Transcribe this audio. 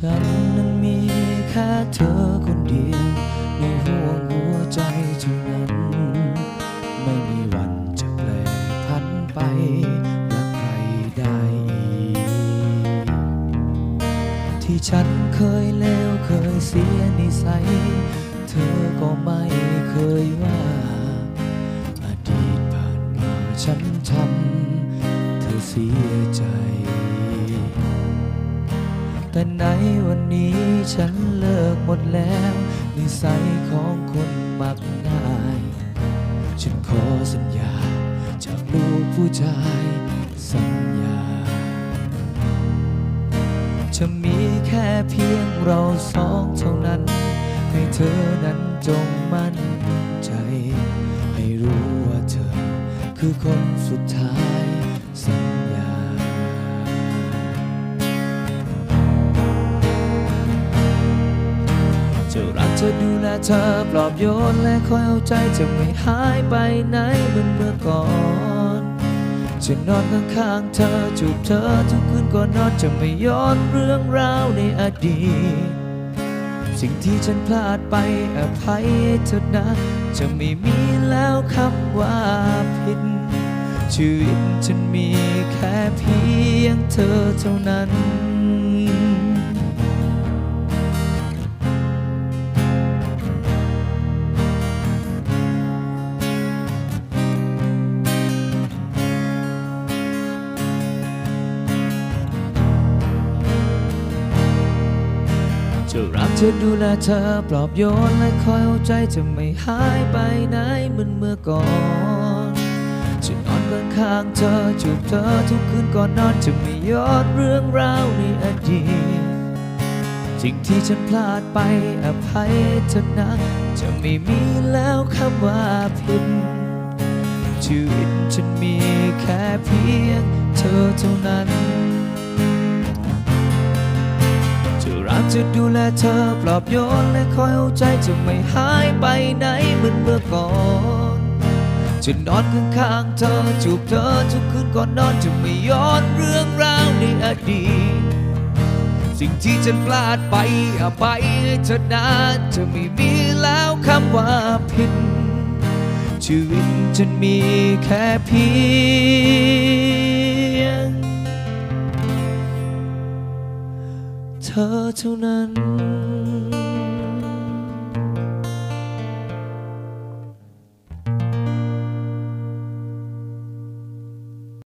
ฉันนั้นมีแค่เธอคนเดียวในห่วงหัวใจเท่านั้น ไม่มีวันจะแปลพันไปรักใครได้อีก ที่ฉันเคยเลวเคยเสียนิสัย เธอก็ไม่เคยว่า อดีตผ่านมาฉันทำเธอเสียใจ แต่ในวันนี้ฉันเลิกหมดแล้วนิสัยของคนมักง่าย ฉันขอสัญญา จากลูกผู้ชาย สัญญา จะมีแค่เพียงเราสองเท่านั้น ให้เธอนั้นจงมั่นใจ ให้รู้ว่าเธอ คือคนสุดท้ายสัญ จะดูแลเธอปลอบโยนและคอยเอาใจจะไม่หายไปไหนเหมือนเมื่อก่อนจะนอนข้างๆเธอจูบเธอทุกคืนก่อนนอนจะไม่ย้อนเรื่องราวในอดีต สิ่งที่ฉันพลาดไปอภัยเธอนะ จะไม่มีแล้วคำว่าผิด ชีวิตฉันมีแค่เพียงเธอเท่านั้น จะรักเธอดูแลเธอปลอบโยนและคอยเอาใจจะไม่หายไปไหนเหมือนเมื่อก่อนจะนอนข้างเธอจูบเธอทุกคืนก่อนนอนจะไม่ย้อนเรื่องราวในอดีตสิ่งที่ฉันพลาดไปอภัยเธอนะจะไม่มีแล้วคำว่าผิดชีวิตฉันมีแค่เพียงเธอเท่านั้น จะดูแลเธอปลอบโยนและคอยเอาใจจะไม่หายไปไหนเหมือนเมื่อก่อนจะนอนข้างๆเธอจูบเธอทุกคืนก่อนนอนจะไม่ย้อนเรื่องราวในอดีตสิ่งที่ฉันพลาดไปอภัยให้เธอนะจะไม่มีแล้วคำว่าผิดชีวิตฉันมีแค่เพียง เธอเท่านั้น